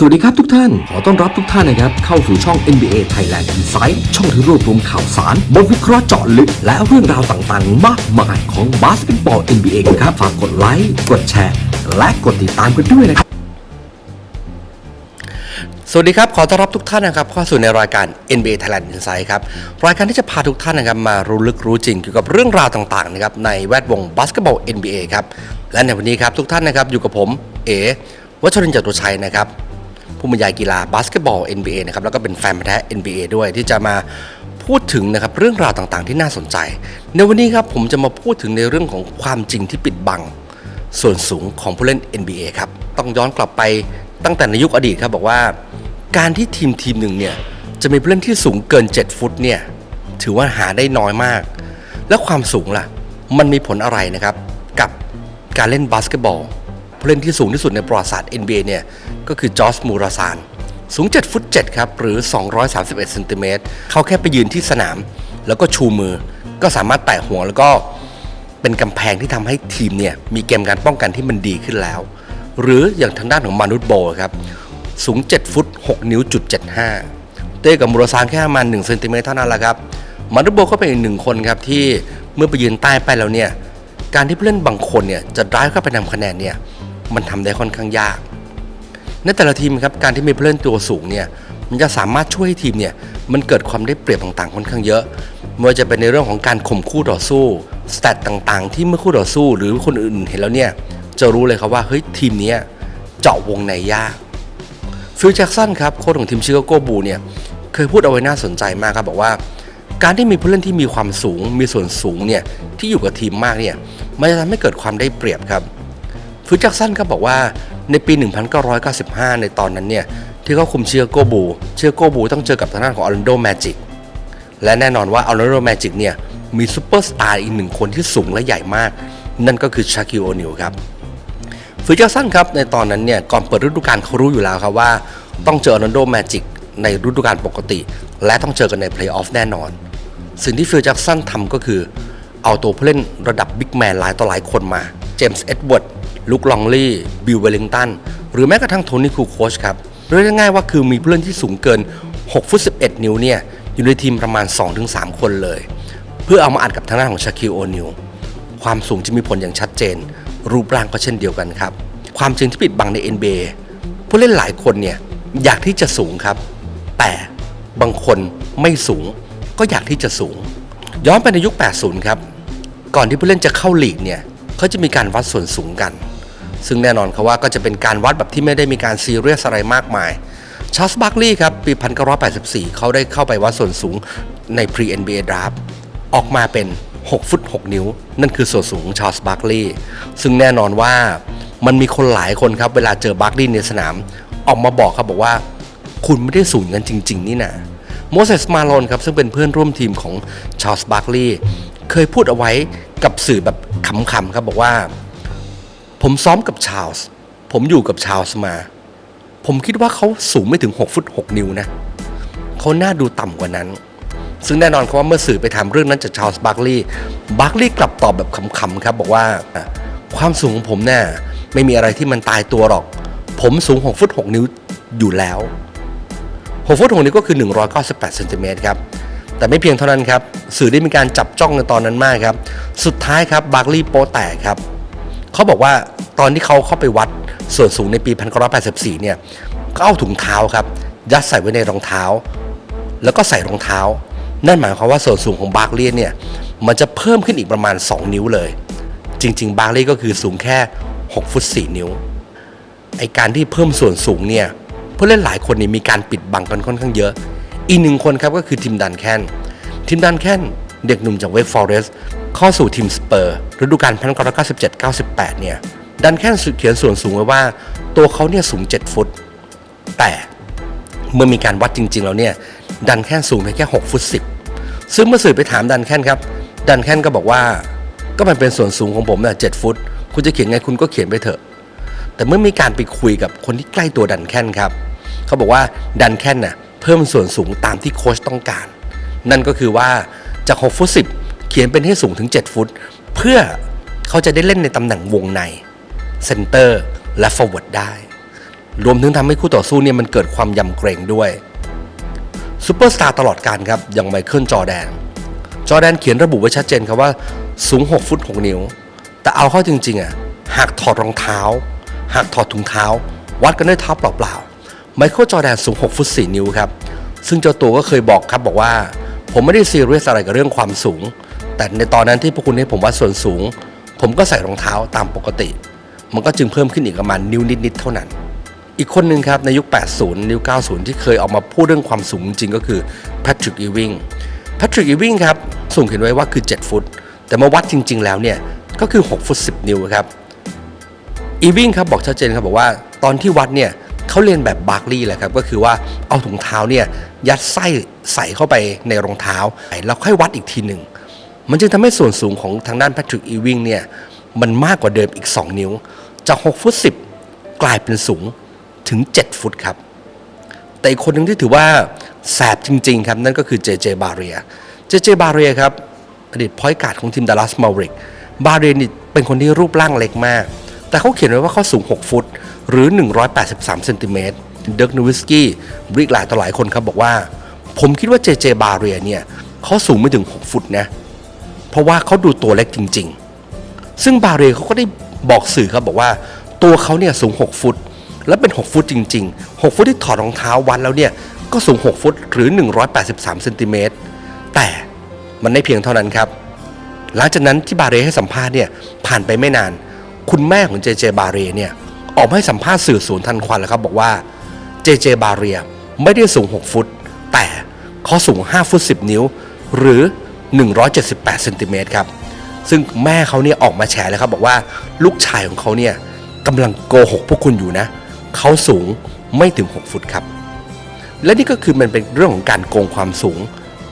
สวัสดีครับทุกท่าน ขอต้อนรับทุกท่านนะครับ เข้าสู่ช่อง NBA Thailand Insight ช่องที่รวบรวมข่าวสารบทวิเคราะห์เจาะลึก และเรื่องราวต่างๆ มากมายของบาสเกตบอล NBA ครับ ฝากกดไลค์ กดแชร์ และกดติดตามกันด้วยนะครับ สวัสดีครับ ขอต้อนรับทุกท่านนะครับเข้าสู่ในรายการ NBA Thailand Insight ครับ รายการที่จะพาทุกท่านนะครับมารู้ลึกรู้จริงเกี่ยวกับเรื่องราวต่างๆนะครับในแวดวงบาสเกตบอล NBA ครับ และในวันนี้ครับทุกท่านนะครับอยู่กับผม เอวัชรินทร์จตุชัยนะครับ ผู้บรรยายกีฬาบาสเกตบอล NBA นะครับแล้วก็เป็นแฟนพันธุ์แท้ NBA ด้วยที่จะมาพูดถึงนะครับเรื่องราวต่างๆ ที่น่าสนใจ ในวันนี้ครับผมจะมาพูดถึงในเรื่องของความจริงที่ปิดบัง ส่วนสูงของผู้เล่น NBA ครับต้องย้อนกลับไปตั้งแต่ในยุคอดีตครับบอกว่า การที่ทีมทีมหนึ่งเนี่ยจะมีผู้เล่นที่สูงเกิน 7 ฟุตเนี่ยถือว่าหาได้น้อยมาก แล้วความสูงล่ะ มันมีผลอะไรนะครับ กับการเล่นบาสเกตบอล ผู้เล่นที่สูงที่สุดในประวัติศาสตร์ NBA เนี่ยก็คือจอร์จมูราซานสูง 7 ฟุต 7 ครับ หรือ 231เซนติเมตรเขาแค่ไปยืนที่สนาม แล้วก็ชูมือ ก็สามารถแตะหัวแล้วก็เป็นกำแพงที่ทำให้ทีมเนี่ยมีเกมการป้องกันที่มันดีขึ้นแล้ว หรืออย่างทางด้านของมานุษย์โบครับ สูง 7 ฟุต 6 นิ้วจุด75 เต้กับมูรซานแค่ประมาณ1เซนติเมตรเท่านั้นแหละครับ มานุษย์โบก็เป็นอีกหนึ่งคนครับที่เมื่อไปยืนใต้ไปแล้วเนี่ยการที่ผู้เล่นบางคนเนี่ยจะได้เข้าไปนำคะแนนเนี่ย มันทำได้ค่อนข้างยาก ในแต่ละทีมครับการที่มีผู้เล่นตัวสูงเนี่ยมันจะสามารถช่วยให้ทีมเนี่ยมันเกิดความได้เปรียบต่างๆค่อนข้างเยอะไม่ว่าจะเป็นในเรื่องของการข่มคู่ต่อสู้สแตตต่างๆ ที่เมื่อคู่ต่อสู้หรือคนอื่นเห็นแล้วเนี่ยจะรู้เลยครับว่าเฮ้ยทีมนี้เจาะวงในยากฟิลแจ็กสันครับโค้ชของทีมชิคาโกบูเนี่ยเคยพูดเอาไว้น่าสนใจมากครับบอกว่า การที่มีผู้เล่นที่มีความสูง มีส่วนสูงเนี่ยที่อยู่กับทีมมากเนี่ยมันจะทำให้เกิดความได้เปรียบครับ ฟิลแจ็กสันก็บอกว่าในปี 1995 ในตอนนั้นเนี่ย ที่เขาคุมเชียโกบูเชียโกบูต้องเจอกับทางด้านของอ r ร a นโดแมจิกและแน่นอนว่าอ r ร a นโดแมจิกเนี่ย มีซูเปอร์สตาร์อีกหนึ่งคนที่สูงและใหญ่มาก นั่นก็คือชาคิโอนิลครับฟิลแจ็กสันครับในตอนนั้นเนี่ยก่อนเปิดฤดูกาลเขารู้อยู่แล้วครับว่า ต้องเจออ r ร a นโดแมจิกในฤดูกาลปกติ และต้องเจอกันในเพลย์ออฟแน่นอน สิ่งที่ฟิลแจ็กสันทำก็คือ เอาตัวผู้เล่นระดับบิ๊กแมนหลายต่อหลายคนมา เจมส์เอ็ดเวิร์ด ลุคลองลี่ บิลเวลลิงตัน หรือแม้กระทั่งโทนี่คูโคชครับเรียกง่ายๆว่าคือมีผู้เล่นที่สูงเกิน 6 ฟุต 11 นิ้วเนี่ย อยู่ในทีมประมาณ 2-3 คนเลย เพื่อเอามาอัดกับทางด้านของชาคิลโอนิลความสูงจะมีผลอย่างชัดเจน รูปร่างก็เช่นเดียวกันครับ ความจริงที่ปิดบังใน NBA ผู้เล่นหลายคนเนี่ยอยากที่จะสูงครับ แต่บางคนไม่สูงก็อยากที่จะสูง ย้อนไปในยุค 80 ครับ ก่อนที่ผู้เล่นจะเข้าลีกเนี่ยเขาจะมีการวัดส่วนสูงกัน ซึ่งแน่นอนครับว่าก็จะเป็นการวัดแบบที่ไม่ได้มีการซีเรียสอะไรมากมายชาร์ลส์บัคลีย์ครับ ปี 1984 เขาได้เข้าไปวัดส่วนสูงใน Pre NBA Draft ออกมาเป็น 6 ฟุต 6 นิ้ว นั่นคือส่วนสูงของชาร์ลส์บัคลีย์ซึ่งแน่นอนว่ามันมีคนหลายคนครับ เวลาเจอบัคลีย์ในสนาม ออกมาบอกครับบอกว่า คุณไม่ได้สูงอย่างนั้นจริง ๆ นี่นะโมเสสมาโลนครับ ซึ่งเป็นเพื่อนร่วมทีมของชาร์ลส์บัคลีย์เคยพูดเอาไว้กับสื่อแบบขำๆครับบอกว่า ผมซ้อมกับชาลส์ผมอยู่กับชาลส์มา ผมคิดว่าเขาสูงไม่ถึง 6 ฟุต 6 นิ้วนะเขาน่าดูต่ำกว่านั้น ซึ่งแน่นอนครับว่าเมื่อสื่อไปทำเรื่องนั้นจากชาลส์บัคลีย์บัคลีย์กลับตอบแบบขำๆครับ บอกว่าความสูงของผมเนี่ยไม่มีอะไรที่มันตายตัวหรอก ผมสูง 6 ฟุต 6 นิ้วอยู่แล้ว 6 ฟุต 6 นิ้วก็คือ 198เซนติเมตรครับแต่ไม่เพียงเท่านั้นครับ สื่อได้มีการจับจ้องในตอนนั้นมากครับ สุดท้ายครับบัคลีย์โปแตกครับ เขาบอกว่าตอนที่เขาเข้าไปวัดส่วนสูงในปี 1984 เนี่ยก็เอาถุงเท้าครับ ยัดใส่ไว้ในรองเท้า แล้วก็ใส่รองเท้า นั่นหมายความว่าส่วนสูงของบาร์เลียเนี่ยมันจะเพิ่มขึ้นอีกประมาณ 2 นิ้วเลย จริง ๆ บาร์เลียก็คือสูงแค่ 6 ฟุต 4 นิ้วไอการที่เพิ่มส่วนสูงเนี่ยผู้เล่นหลายคนนี่มีการปิดบังกันค่อนข้างเยอะ อีกหนึ่งคนครับก็คือทีมดันแคนทีมดันแคนเด็กหนุ่มจากเวกฟอเรส เข้าสู่ทีมสเปอร์ฤดูกาล1997-98 เนี่ย ดันแคนเขียนส่วนสูงไว้ว่า ตัวเขาเนี่ยสูง 7 ฟุต แต่เมื่อมีการวัดจริง ๆ แล้วเนี่ย ดันแคนสูงเพียงแค่ 6 ฟุต 10 ซึ่งเมื่อสื่อไปถามดันแคนครับ ดันแคนก็บอกว่า ก็มันเป็นส่วนสูงของผมน่ะ7ฟุต คุณจะเขียนไงคุณก็เขียนไปเถอะ แต่เมื่อมีการไปคุยกับคนที่ใกล้ตัวดันแคนครับ เขาบอกว่าดันแคนน่ะเพิ่มส่วนสูงตามที่โค้ชต้องการ นั่นก็คือว่าจาก 6 ฟุต 10 เขียนเป็นให้สูงถึง 7 ฟุต เพื่อเขาจะได้เล่นในตำแหน่งวงในเซนเตอร์และฟอร์เวิร์ดได้ รวมถึงทำให้คู่ต่อสู้เนี่ยมันเกิดความยำเกรงด้วยซูเปอร์สตาร์ตลอดการครับ อย่างไมเคิลจอแดน จอแดนเขียนระบุไว้ชัดเจนครับว่าสูง 6 ฟุต 6 นิ้ว แต่เอาเข้าจริงๆอะหากถอดรองเท้า หากถอดถุงเท้า วัดกันด้วยเท้าเปล่าๆไมเคิลจอแดนสูง 6 ฟุต 4 นิ้วครับ ซึ่งเจ้าตัวก็เคยบอกครับบอกว่า ผมไม่ได้ซีเรียสอะไรกับเรื่องความสูง แต่ในตอนนั้นที่พวกคุณให้ผมวัดส่วนสูง ผมก็ใส่รองเท้าตามปกติ มันก็จึงเพิ่มขึ้นอีกประมาณนิ้วนิดๆเท่านั้น อีกคนหนึ่งครับในยุค 80 นิ้ว 90 ที่เคยออกมาพูดเรื่องความสูงจริงก็คือแพทริกอีวิงแพทริกอีวิงครับสูงเขียนไว้ว่าคือ 7 ฟุต แต่มาวัดจริง ๆ แล้วเนี่ยก็คือ 6 ฟุต 10 นิ้วครับอีวิงครับบอกชัดเจนครับบอกว่าตอนที่วัดเนี่ยเขาเรียนแบบบาร์คลีย์แหละครับก็คือว่าเอาถุงเท้าเนี่ยยัดไส้ใส่เข้าไปในรองเท้าแล้วค่อยวัดอีกทีหนึ่ง มันจึงทำให้ส่วนสูงของทางด้านแพทริกอีวิงเนี่ยมันมากกว่าเดิมอีก 2 นิ้ว จาก 6 ฟุต 10 กลายเป็นสูงถึง 7 ฟุตครับ แต่อีกคนหนึ่งที่ถือว่าแสบจริง ๆ ครับ นั่นก็คือเจเจบาเรียเจเจบาเรียครับ อดีตพอยต์การ์ดของทีมดัลลัสมาริกบาเรียนี่เป็นคนที่รูปร่างเล็กมาก แต่เขาเขียนไว้ว่าเขาสูง 6 ฟุต หรือ 183เซนติเมตรเดิร์กนูวิสกี้บริกหลายต่อหลายคนครับบอกว่า ผมคิดว่าเจเจบาเรียเนี่ยเขาสูงไม่ถึง 6 ฟุตนะเราะว่าเขาดูตัวเล็กจริง ๆ ซึ่งบาเรเขาก็ได้บอกสื่อครับบอกว่าตัวเขาเนี่ยสูง 6 ฟุต และเป็น 6 ฟุตจริง ๆ 6 ฟุตที่ถอดรองเท้าวัดแล้วเนี่ยก็สูง 6 ฟุตหรือ 183เซนติเมตรแต่มันไม่เพียงเท่านั้นครับ หลังจากนั้นที่บาเรให้สัมภาษณ์เนี่ยผ่านไปไม่นาน คุณแม่ของเจเจบาเรเนี่ยออกมาให้สัมภาษณ์สื่อศูนทันควันแล้วครับบอกว่าเจเจบาเรียไม่ได้สูง 6 ฟุต แต่เขาสูง 5 ฟุต 10 นิ้ว หรือ 178เซนติเมตรครับ ซึ่งแม่เขาเนี่ยออกมาแฉเลยครับบอกว่าลูกชายของเขาเนี่ยกำลังโกหกพวกคุณอยู่นะ เขาสูงไม่ถึง 6 ฟุตครับ และนี่ก็คือมันเป็นเรื่องของการโกงความสูง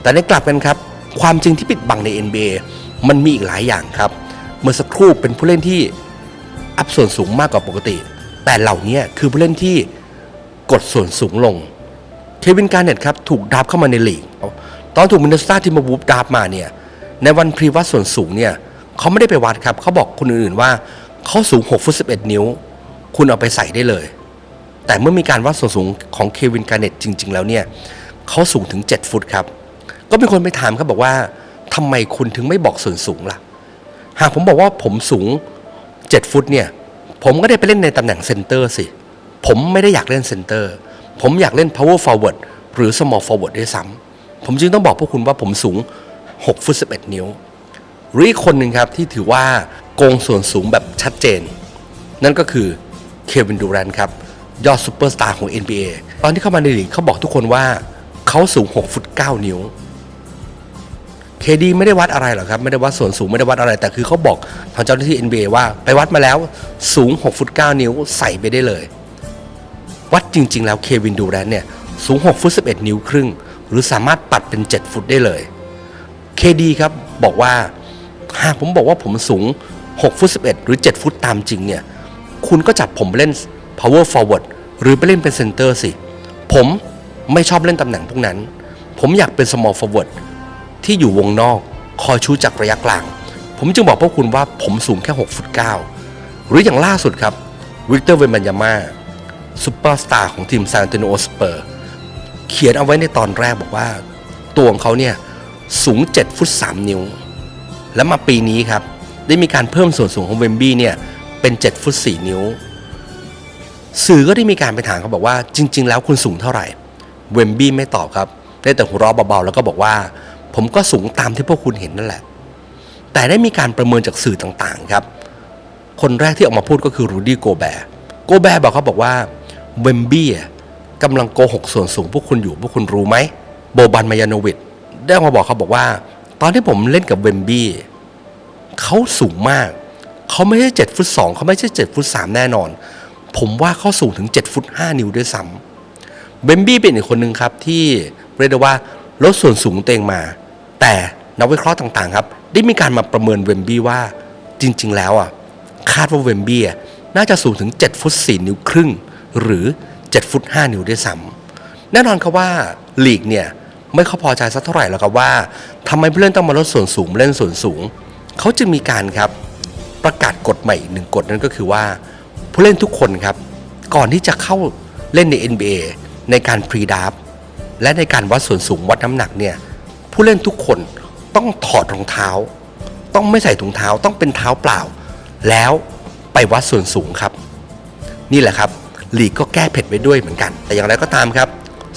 แต่ในกลับกันครับ ความจริงที่ปิดบังใน NBA มันมีอีกหลายอย่างครับ เมื่อสักครู่เป็นผู้เล่นที่อัพส่วนสูงมากกว่าปกติ แต่เหล่านี้คือผู้เล่นที่กดส่วนสูงลง เควินการเน็ตครับถูกดับเข้ามาในลีก ตอนถูกมินเนสตาที่มาวูฟดับมาเนี่ยในวันพรีวัดส่วนสูงเนี่ยเขาไม่ได้ไปวัดครับเขาบอกคนอื่นๆว่าเขาสูง6ฟุต11 นิ้ว คุณเอาไปใส่ได้เลย แต่เมื่อมีการวัดส่วนสูงของเควินการเน็ตจริง ๆ แล้วเนี่ยเขาสูงถึง 7 ฟุตครับ ก็มีคนไปถามครับบอกว่าทำไมคุณถึงไม่บอกส่วนสูงล่ะ หากผมบอกว่าผมสูง 7 ฟุตเนี่ยผมก็ได้ไปเล่นในตำแหน่งเซนเตอร์สิ ผมไม่ได้อยากเล่นเซนเตอร์ ผมอยากเล่น power forward หรือ small forward ด้วยซ้ำ ผมจึงต้องบอกพวกคุณว่าผมสูง 6 ฟุต 11 นิ้วหรืออีกคนหนึ่งครับที่ถือว่าโกงส่วนสูงแบบชัดเจน นั่นก็คือเควินดูแรนครับ ยอดซูเปอร์สตาร์ของ NBA ตอนที่เข้ามาในลีกเขาบอกทุกคนว่าเขาสูง 6 ฟุต 9 นิ้วเคดีไม่ได้วัดอะไรหรอกครับ ไม่ได้วัดส่วนสูงไม่ได้วัดอะไร แต่คือเขาบอกทางเจ้าหน้าที่ NBA ว่าไปวัดมาแล้วสูง 6 ฟุต 9 นิ้วใส่ไปได้เลย วัดจริง ๆ แล้วเควินดูแรนเนี่ยสูง 6 ฟุต 11 นิ้วครึ่ง หรือสามารถปัดเป็น 7 ฟุตได้เลยเคดีครับบอกว่าหากผมบอกว่าผมสูง 6 ฟุต 11 หรือ 7 ฟุตตามจริงเนี่ย คุณก็จับผมไปเล่น power forward หรือไปเล่นเป็น center สิ ผมไม่ชอบเล่นตำแหน่งพวกนั้น ผมอยากเป็น small forward ที่อยู่วงนอกคอยชูจากระยะกลาง ผมจึงบอกพวกคุณว่าผมสูงแค่ 6 ฟุต 9 หรืออย่างล่าสุดครับวิกเตอร์เวมบันยาม่าซูเปอร์สตาร์ของทีมซานติโนสเปอร์ เขียนเอาไว้ในตอนแรกบอกว่า ตัวของเขาเนี่ยสูง 7 ฟุต 3 นิ้ว แล้วมาปีนี้ครับ ได้มีการเพิ่มส่วนสูงของเวมบี้เนี่ยเป็น 7 ฟุต 4 นิ้ว สื่อก็ได้มีการไปถามเขาบอกว่า จริง ๆ แล้วคุณสูงเท่าไหร่ เวมบี้ไม่ตอบครับได้แต่หัวเราะเบาๆแล้วก็บอกว่า ผมก็สูงตามที่พวกคุณเห็นนั่นแหละ แต่ได้มีการประเมินจากสื่อต่างๆครับ คนแรกที่ออกมาพูดก็คือรูดี้โกแบร์โกแบร์บอกเขาบอกว่าเวมบี้ กำลังโกหกส่วนสูงพวกคุณอยู่พวกคุณรู้ไหมโบบันมายานวิดได้มาบอกเขาบอกว่า ตอนที่ผมเล่นกับเวมบี้เขาสูงมาก เขาไม่ใช่7ฟุต2เขาไม่ใช่7ฟุต3แน่นอน ผมว่าเขาสูงถึง7ฟุต5นิ้วด้วยซ้ำเบมบี้เป็นอีกคนหนึ่งครับที่เรียกได้ว่าลดส่วนสูงตัวเองมา แต่นักวิเคราะห์ต่างๆ ครับ ได้มีการมาประเมินเวมบี้ว่าจริง ๆ แล้วอะคาดว่าเวมบี้น่าจะสูงถึง 7 ฟุต 4 นิ้วครึ่ง หรือ 7 ฟุต 5 นิ้วด้วยซ้ำแน่นอนครับว่าลีกเนี่ยไม่เข้าพอใจสักเท่าไหร่แล้วครับว่าทำไมผู้เล่นต้องมาลดส่วนสูงเล่นส่วนสูง เขาจึงมีการครับประกาศกฎใหม่หนึ่งกฎนั่นก็คือว่าผู้เล่นทุกคนครับ ก่อนที่จะเข้าเล่นใน NBA ในการพรีดาฟและในการวัดส่วนสูงวัดน้ำหนักเนี่ยผู้เล่นทุกคนต้องถอดรองเท้า ต้องไม่ใส่ถุงเท้าต้องเป็นเท้าเปล่า แล้วไปวัดส่วนสูงครับ นี่แหละครับ ลีกก็แก้เผ็ดไว้ด้วยเหมือนกัน แต่อย่างไรก็ตามครับ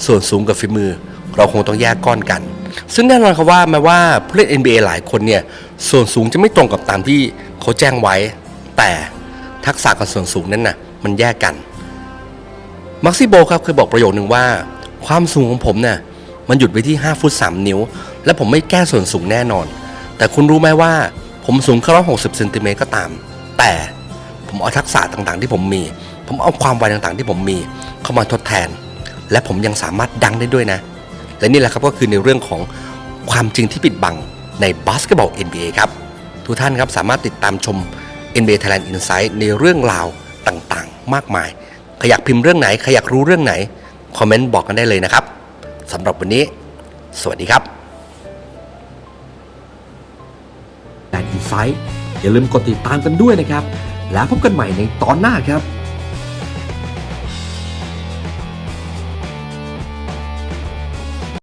ส่วนสูงกับฝีมือ เราคงต้องแยกก้อนกัน ซึ่งแน่นอนครับว่าแม้ว่าผู้เล่น NBA หลายคนเนี่ยส่วนสูงจะไม่ตรงกับตามที่เขาแจ้งไว้ แต่ทักษะกับส่วนสูงนั้นน่ะมันแยกกันมักซิโบครับเคยบอกประโยคนึงว่า ความสูงของผมเนี่ยมันหยุดไว้ที่ 5 ฟุต 3 นิ้ว และผมไม่แก้ส่วนสูงแน่นอน แต่คุณรู้ไหมว่าผมสูงแค่ร้อยหกสิบเซนติเมตรก็ตาม แต่ผมเอาทักษะต่างๆที่ผมมี ผมเอาความไวต่างๆ ที่ผมมีเข้ามาทดแทน และผมยังสามารถดังได้ด้วยนะ และนี่แหละครับก็คือในเรื่องของความจริงที่ปิดบังในบาสเกตบอล NBA ครับ ทุกท่านครับสามารถติดตามชม NBA Thailand Insight ในเรื่องราวต่างๆ มากมายใครอยากพิมพ์เรื่องไหนใครอยากรู้เรื่องไหน คอมเมนต์บอกกันได้เลยนะครับสำหรับวันนี้ สวัสดีครับแลนด์อินไซต์อย่าลืมกดติดตามกันด้วยนะครับ แล้วพบกันใหม่ในตอนหน้าครับ